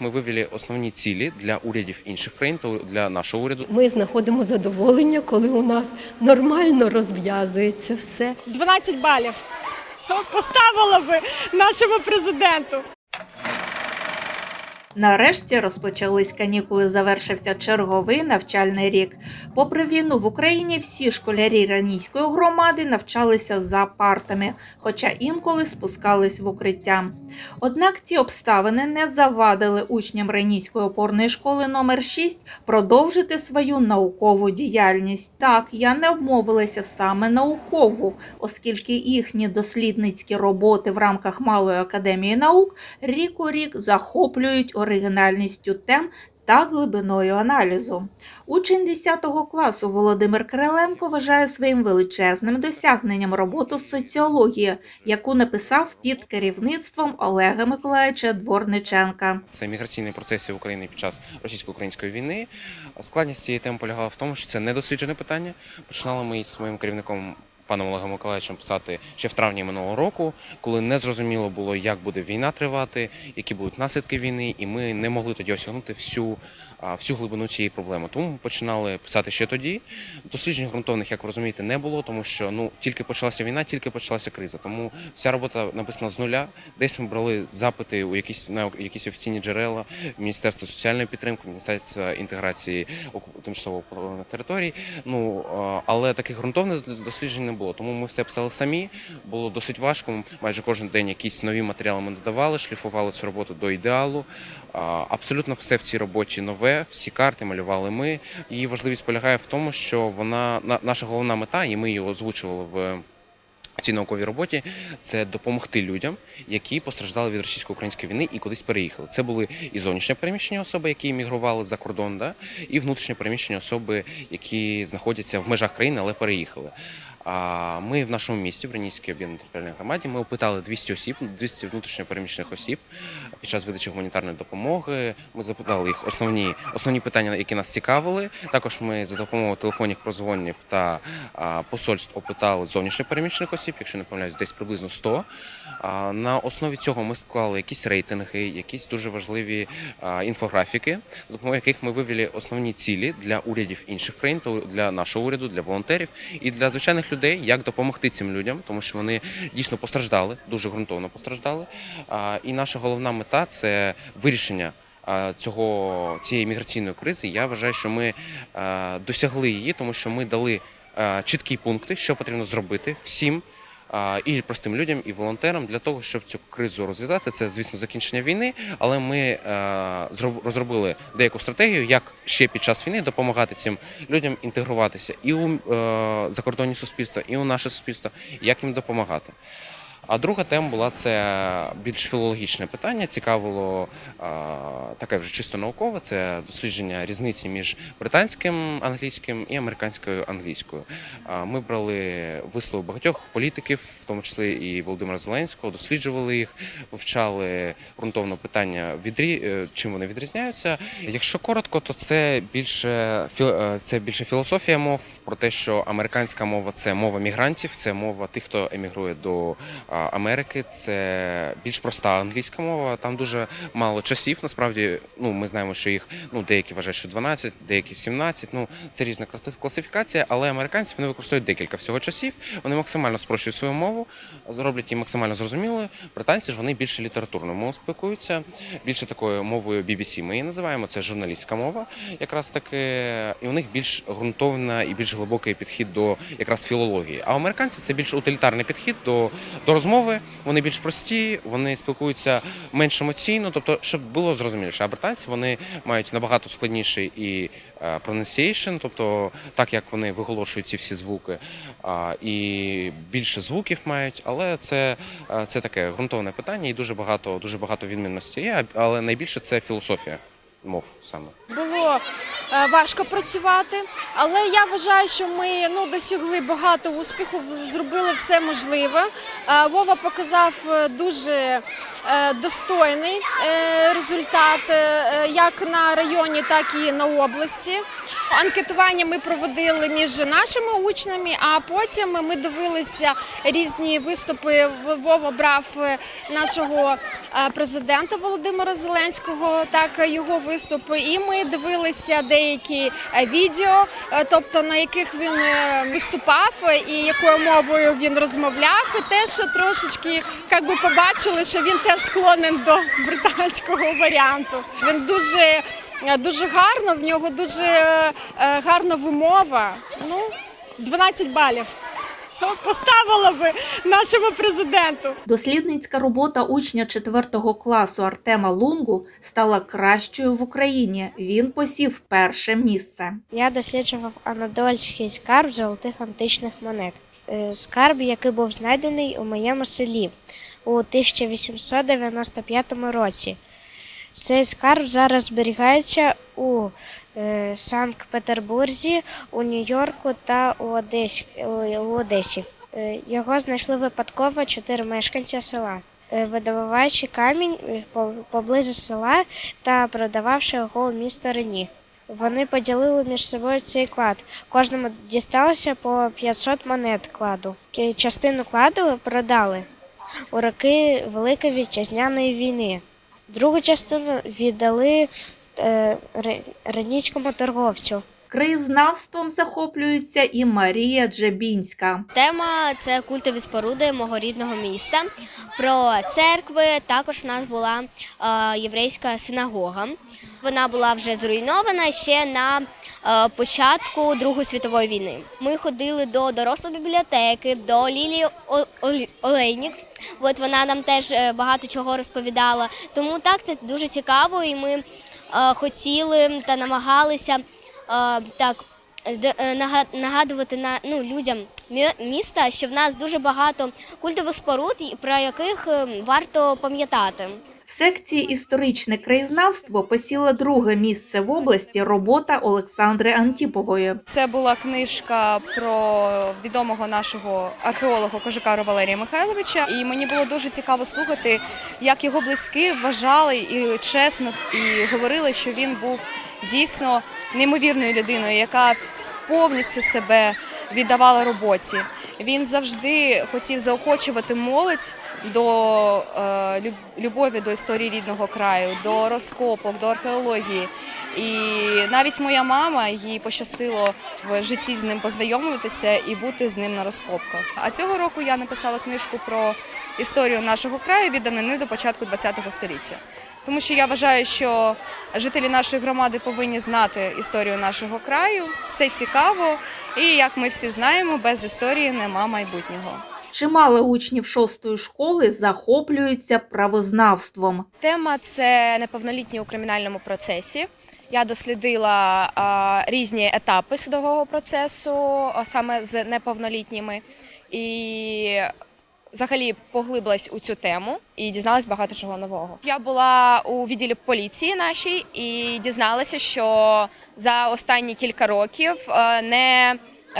Ми вивели основні цілі для урядів інших країн та для нашого уряду. Ми знаходимо задоволення, коли у нас нормально розв'язується все. 12 балів поставила би нашому президенту. Нарешті розпочались канікули. Завершився черговий навчальний рік. Попри війну в Україні всі школярі ранійської громади навчалися за партами, хоча інколи спускались в укриття. Однак ті обставини не завадили учням ранійської опорної школи номер 6 продовжити свою наукову діяльність. Так, я не обмовилася саме наукову, оскільки їхні дослідницькі роботи в рамках Малої академії наук рік у рік захоплюють оригінальністю тем та глибиною аналізу. Учень 10 класу Володимир Кириленко вважає своїм величезним досягненням роботу з соціології, яку написав під керівництвом Олега Миколаївича Дворниченка. Це міграційні процеси в Україні під час російсько-української війни. Складність цієї теми полягала в тому, що це недосліджене питання. Починали ми із моїм керівником. Паном Олегом Миколаївичем писати ще в травні минулого року, коли не зрозуміло було, як буде війна тривати, які будуть наслідки війни, і ми не могли тоді осягнути всю, всю глибину цієї проблеми. Тому ми починали писати ще тоді. Досліджень ґрунтовних, як ви розумієте, не було, тому що ну тільки почалася війна, тільки почалася криза. Тому вся робота написана з нуля. Десь ми брали запити у якісь на якісь офіційні джерела, Міністерство соціальної підтримки, Міністерство інтеграції тимчасово окупованих територій. Ну але таких ґрунтовних досліджень не було. Тому ми все писали самі. Було досить важко. Майже кожен день якісь нові матеріали ми додавали, шліфували цю роботу до ідеалу. Абсолютно все в цій роботі нове, всі карти малювали ми. Її важливість полягає в тому, що вона на- наша головна мета, і ми її озвучували в. Цій науковій роботі це допомогти людям, які постраждали від російсько-української війни і кудись переїхали. Це були і зовнішньо переміщені особи, які емігрували за кордон, да? і внутрішньо переміщені особи, які знаходяться в межах країни, але переїхали. А ми в нашому місті, в Ренійській об'єднаній територіальній громаді, ми опитали 200 осіб, 200 внутрішньо переміщених осіб під час видачі гуманітарної допомоги. Ми запитали їх основні, основні питання, які нас цікавили. Також ми за допомогою телефонних прозвонів та посольств опитали зовнішньо переміщених осіб, якщо не помиляюсь, десь приблизно 100. А, На основі цього ми склали якісь рейтинги, якісь дуже важливі інфографіки, за допомогою яких ми вивели основні цілі для урядів інших країн, та для нашого уряду, для волонтерів і для звичайних людей, як допомогти цим людям, тому що вони дійсно постраждали, дуже ґрунтовно постраждали. І наша головна мета це вирішення. Цього цієї міграційної кризи я вважаю, що ми досягли її, тому що ми дали чіткі пункти, що потрібно зробити всім і простим людям, і волонтерам для того, щоб цю кризу розв'язати. Це, звісно, закінчення війни, але ми розробили деяку стратегію, як ще під час війни допомагати цим людям інтегруватися і у е, закордонні суспільства, і у наше суспільство, як їм допомагати. А друга тема була це більш філологічне питання. Цікавило таке вже чисто наукове. Це дослідження різниці між британським англійським і американською англійською. Ми брали вислови багатьох політиків, в тому числі і Володимира Зеленського, досліджували їх, вивчали ґрунтовно питання відрі... е, чим вони відрізняються. Якщо коротко, то це більше е, це більше філософія мов про те, що американська мова це мова мігрантів, це мова тих, хто емігрує до а, Америки. Це більш проста англійська мова. Там дуже мало часів. Насправді, ну ми знаємо, що їх ну деякі вважають, що 12, деякі 17, Ну це різна класифікація, але американці вони використовують декілька всього часів. Вони максимально спрощують свою мову, зроблять її максимально зрозумілою. Британці ж вони більше літературною мовою спілкуються, більше такою мовою BBC Ми її називаємо. Це журналістська мова, якраз таки, і у них більш ґрунтовна і більш глибокий підхід до якраз філології. А у американців це більш утилітарний підхід до, до розмови. Вони більш прості, вони спілкуються менш емоційно, тобто, щоб було зрозуміліше. А британці вони мають набагато складніший і е, pronunciation, тобто так як вони виголошують ці всі звуки, і більше звуків мають, але це, е, це таке ґрунтовне питання, і дуже багато, дуже багато відмінностей є, але найбільше це філософія мов саме. Було важко працювати, але я вважаю, що ми ну, досягли багато успіху, зробили все можливе. Е, Вова показав е, дуже е, достойний е, результат е, як на районі, так і на області. Анкетування ми проводили між нашими учнями, а потім ми дивилися різні виступи. Вова брав е, нашого е, президента Володимира Зеленського, так його виступи. І ми дивилися деякі е, відео, е, тобто на яких він е, виступав е, і якою мовою він розмовляв. І теж трошечки як би побачили, що він теж склонен до британського варіанту. Він дуже е, дуже гарно, в нього дуже е, гарна вимова. Ну, 12 балів. Поставила би нашому президенту. Дослідницька робота учня 4 класу Артема Лунгу стала кращою в Україні. Він посів перше місце. Я досліджував анадольський скарб золотих античних монет. Е, Скарб, який був знайдений у моєму селі у 1895 році. Цей скарб зараз зберігається у е, Санкт-Петербурзі, у Нью-Йорку та у Одесі. У Одесі. Е, Його знайшли випадково чотири мешканця села, е, видобуваючи камінь е, поблизу села та продававши його у місто Рені. Вони поділили між собою цей клад. Кожному дісталося по 500 монет кладу. Частину кладу продали у роки Великої вітчизняної війни. Другу частину віддали е, реніцькому торговцю. Краєзнавством захоплюється і Марія Джебінська. Тема це культові споруди мого рідного міста. Про церкви також у нас була е, єврейська синагога. Вона була вже зруйнована ще на е, початку Другої світової війни. Ми ходили до дорослої бібліотеки, до Лілії Олейнік. От вона нам теж е, багато чого розповідала. Тому так це дуже цікаво, і ми е, хотіли та намагалися так нагадувати на ну людям мі- міста, що в нас дуже багато культових споруд, про яких е, варто пам'ятати. Секції історичне краєзнавство посіла друге місце в області робота Олександри Антіпової. Це була книжка про відомого нашого археолога Кожикару Валерія Михайловича. І мені було дуже цікаво слухати, як його близькі вважали і чесно і говорили, що він був дійсно неймовірною людиною, яка повністю себе віддавала роботі. Він завжди хотів заохочувати молодь до е, любові до історії рідного краю, до розкопок, до археології. І навіть моя мама їй пощастило в житті з ним познайомитися і бути з ним на розкопках. А цього року я написала книжку про історію нашого краю від давнини до початку ХХ століття. Тому що я вважаю, що жителі нашої громади повинні знати історію нашого краю. Це цікаво, і як ми всі знаємо, без історії нема майбутнього. Чимало учнів шостої школи захоплюються правознавством. Тема це неповнолітні у кримінальному процесі. Я дослідила а, різні етапи судового процесу, а саме з неповнолітніми, і взагалі поглибилась у цю тему і дізналась багато чого нового. Я була у відділі поліції нашій і дізналася, що за останні кілька років е, не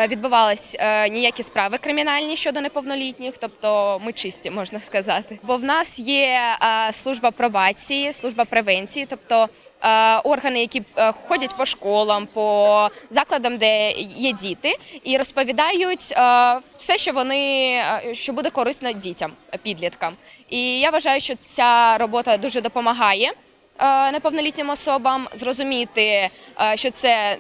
відбувались е, ніякі справи кримінальні щодо неповнолітніх, тобто ми чисті, можна сказати. Бо в нас є е, служба пробації, служба превенції, тобто е, органи, які е, ходять по школам, по закладам, де є діти, і розповідають е, все, що вони е, що буде корисно дітям, е, підліткам. І я вважаю, що ця робота дуже допомагає е, неповнолітнім особам зрозуміти, е, що це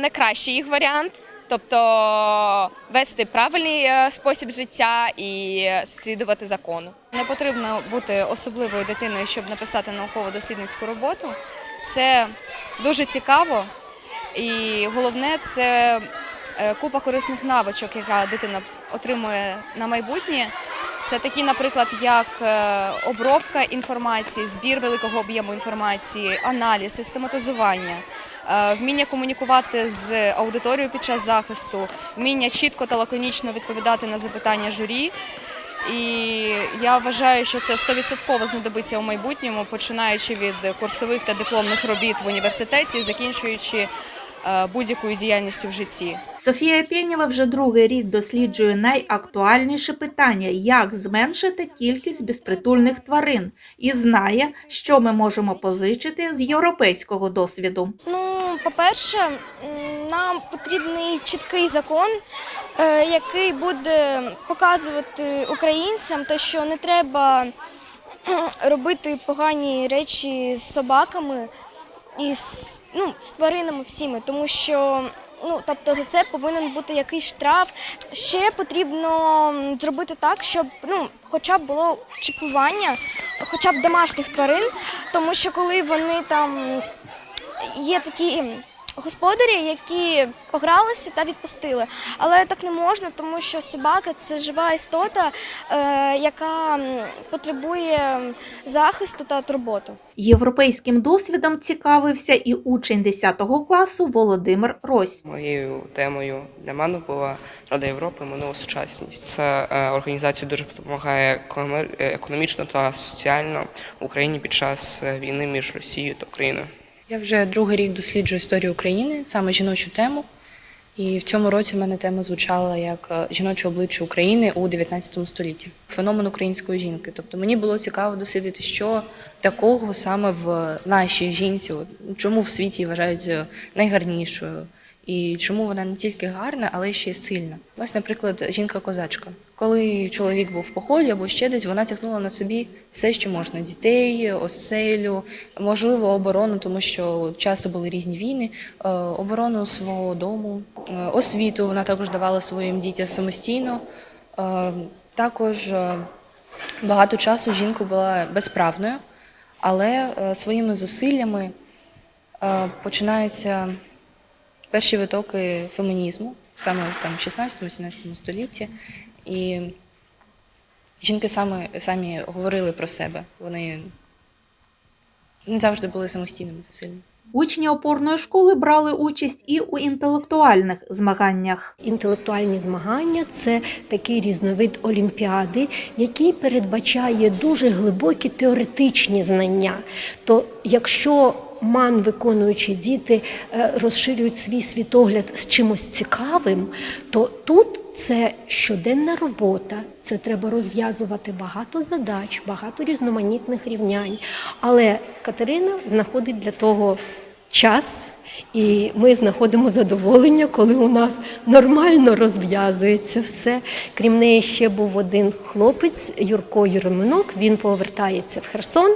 не кращий їх варіант. Тобто вести правильний е, спосіб життя і слідувати закону. Не потрібно бути особливою дитиною, щоб написати науково-дослідницьку роботу. Це дуже цікаво, і головне це е, купа корисних навичок, яка дитина отримує на майбутнє. Це такі, наприклад, як е, обробка інформації, збір великого об'єму інформації, аналіз, систематизування, вміння комунікувати з аудиторією під час захисту, вміння чітко та лаконічно відповідати на запитання журі. І я вважаю, що це 100% знадобиться у майбутньому, починаючи від курсових та дипломних робіт в університеті, закінчуючи е, будь-якою діяльністю в житті. Софія Пєнєва вже другий рік досліджує найактуальніше питання, як зменшити кількість безпритульних тварин, і знає, що ми можемо позичити з європейського досвіду. Ну, по-перше, нам потрібний чіткий закон, е, який буде показувати українцям, те, що не треба робити погані речі з собаками і з, ну, з тваринами всіми, тому що. Ну, тобто за це повинен бути якийсь штраф. Ще потрібно зробити так, щоб ну, хоча б було чіпування, хоча б домашніх тварин, тому що коли вони там є такі господарі, які погралися та відпустили. Але так не можна, тому що собака це жива істота, е, яка потребує захисту та турботи. Європейським досвідом цікавився і учень 10 класу Володимир Рось. Моєю темою для мене була Рада Європи, минула сучасність. Це е, організація дуже допомагає е, економічно та соціально Україні під час війни між Росією та Україною. Я вже другий рік досліджую історію України, саме жіночу тему. І в цьому році в мене тема звучала як е, жіноче обличчя України у 19 столітті. Феномен української жінки. Тобто мені було цікаво дослідити, що такого саме в нашій жінці, чому в світі вважають е, найгарнішою, і чому вона не тільки гарна, але ще й сильна. Ось, наприклад, жінка-козачка. Коли чоловік був в поході або ще десь, вона тягнула на собі все, що можна: дітей, оселю, можливо, оборону, тому що часто були різні війни, е, оборону свого дому, е, освіту вона також давала своїм дітям самостійно. Е, Також багато часу жінка була безправною, але своїми зусиллями починаються перші витоки фемінізму, саме в 16-17 столітті. І жінки саме, самі говорили про себе. Вони не завжди були самостійними та сильними. Учні опорної школи брали участь і у інтелектуальних змаганнях. Інтелектуальні змагання це такий різновид олімпіади, який передбачає дуже глибокі теоретичні знання. То якщо ман виконуючи діти е, розширюють свій світогляд з чимось цікавим, то тут це щоденна робота, це треба розв'язувати багато задач, багато різноманітних рівнянь. Але Катерина знаходить для того час. І ми знаходимо задоволення, коли у нас нормально розв'язується все. Крім неї, ще був один хлопець Юрко Юрминок. Він повертається в Херсон,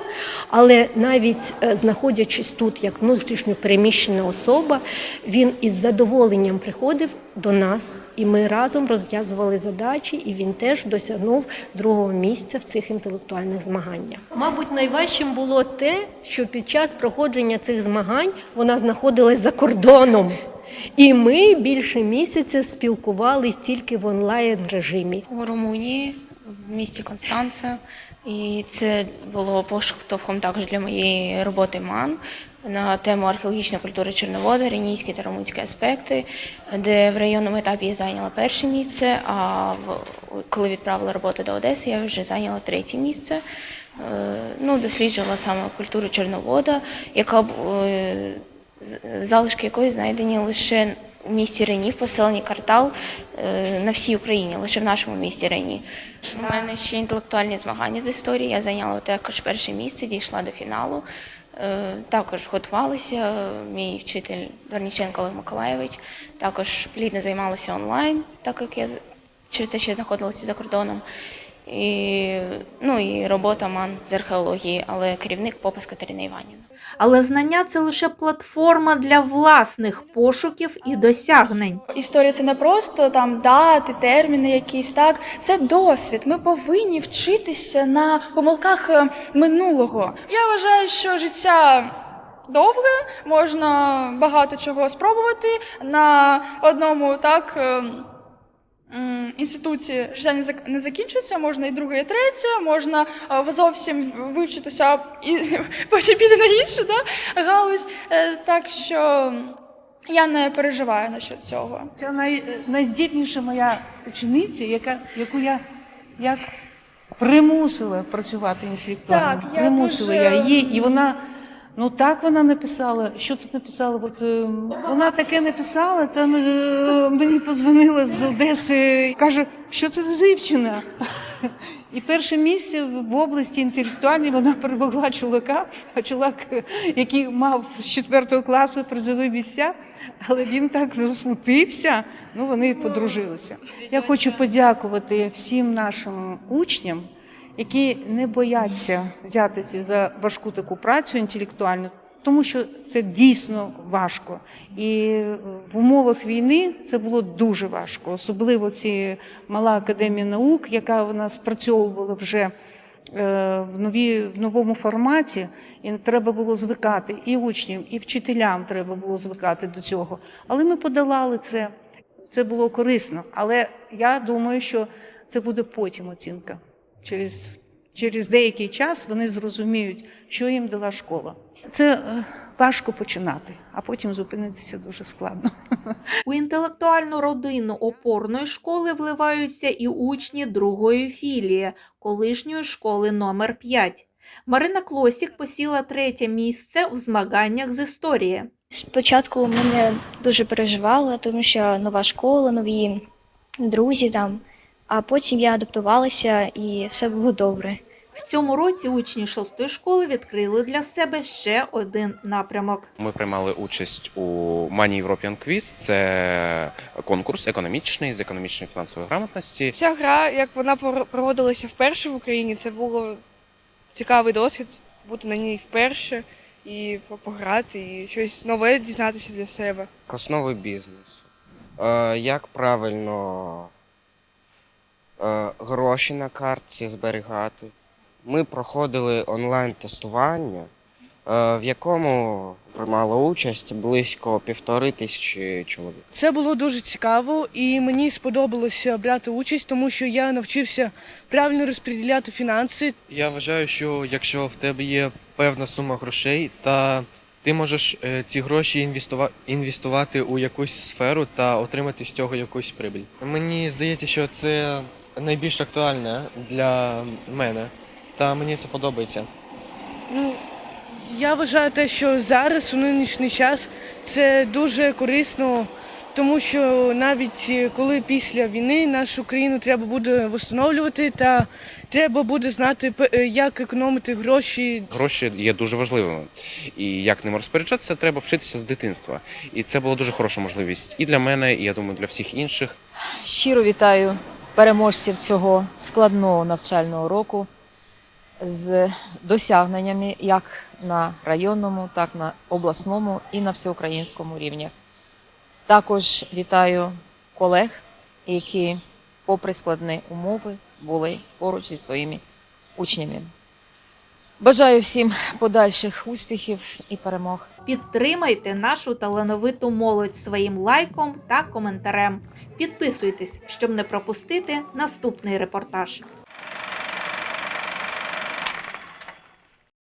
але навіть е, знаходячись тут як внутрішньо переміщена особа, він із задоволенням приходив до нас, і ми разом розв'язували задачі, і він теж досягнув другого місця в цих інтелектуальних змаганнях. Мабуть, найважчим було те, що під час проходження цих змагань вона знаходилась за кордоном. І ми більше місяця спілкувались тільки в онлайн режимі. у Румунії, в місті Констанце. І це було поштовхом також для моєї роботи МАН на тему археологічна культура Чорновода, ренійські та румунські аспекти, де в районному етапі я зайняла перше місце, а коли відправила роботу до Одеси, я вже зайняла третє місце. Е, Ну, досліджувала саме культуру Чорновода, яка е, залишки якої знайдені лише у місті Рені, в поселенні Картал е, на всій Україні, лише в нашому місті Рені. У мене ще інтелектуальні змагання з історії. Я зайняла також перше місце, дійшла до фіналу. Е, Також готувалися. Мій вчитель Дорніченко Олег Миколаєвич. Також плідно займалася онлайн, так як я через те, що знаходилася за кордоном. І, ну, і робота МАН з археології, але керівник Попас Катерина Іванівна. Але знання це лише платформа для власних пошуків і досягнень. Історія це не просто там дати, терміни якісь, так. Це досвід. Ми повинні вчитися на помилках е, минулого. Я вважаю, що життя. Довге, можна багато чого спробувати. На одному так е, інституті життя не зак- не закінчується, можна і друге, і третє, можна е, зовсім вивчитися і потім піти на іншу да, галузь. Е, Так що я не переживаю насчет цього. Це най, найздібніша моя учениця, яка, яку я як примусила працювати інтелектуально. Так, я примусила дуже- я її, і вона Ну так вона написала. Що тут написала? От, е, вона таке написала, там е, мені позвонила з Одеси, каже, що це за дівчина? І перше місце в області інтелектуальній вона перемогла чоловіка, а чоловік, який мав з 4 класу призові місця, але він так засмутився. Ну, вони подружилися. Я хочу подякувати всім нашим учням, які не бояться взятися за важку таку працю інтелектуальну, тому що це дійсно важко. І в умовах війни це було дуже важко, особливо ці мала академія наук, яка вона спрацьовувала вже е, в нові в новому форматі, і треба було звикати і учням, і вчителям треба було звикати до цього. Але ми подолали це. Це було корисно. Але я думаю, що це буде потім оцінка. Через, через деякий час вони зрозуміють, що їм дала школа. Це е, важко починати, а потім зупинитися дуже складно. У інтелектуальну родину опорної школи вливаються і учні другої філії колишньої школи номер 5. Марина Клосік посіла третє місце в змаганнях з історії. Спочатку мене дуже переживала, тому що нова школа, нові друзі там. А потім я адаптувалася і все було добре. В цьому році учні шостої школи відкрили для себе ще один напрямок. Ми приймали участь у Money European Quiz. Це конкурс економічний з економічної фінансової грамотності. Ця гра, як вона проводилася вперше в Україні, це було цікавий досвід бути на ній вперше і пограти, і щось нове дізнатися для себе. Основи бізнесу. Е, як правильно гроші на картці зберігати. Ми проходили онлайн-тестування, е, в якому приймало участь близько півтори тисячі чоловік. Це було дуже цікаво, і мені сподобалося брати участь, тому що я навчився правильно розподіляти фінанси. Я вважаю, що якщо в тебе є певна сума грошей, та ти можеш е, ці гроші інвестувати у якусь сферу та отримати з цього якусь прибіль. Мені здається, що це найбільш актуальне для мене, та мені це подобається. Ну, я вважаю те, що зараз у нинішній час це дуже корисно, тому що навіть е, коли після війни нашу країну треба буде встановлювати, та треба буде знати, е, як економити гроші Гроші є дуже важливими, і як ними розпоряджатися, треба вчитися з дитинства. І це була дуже хороша можливість і для мене, і я думаю, для всіх інших. Щиро вітаю переможців цього складного навчального року з досягненнями як на районному, так на обласному і на всеукраїнському рівнях. Також вітаю колег, які, попри складні умови, були поруч зі своїми учнями. Бажаю всім подальших успіхів і перемог. Підтримайте нашу талановиту молодь своїм лайком та коментарем. Підписуйтесь, щоб не пропустити наступний репортаж.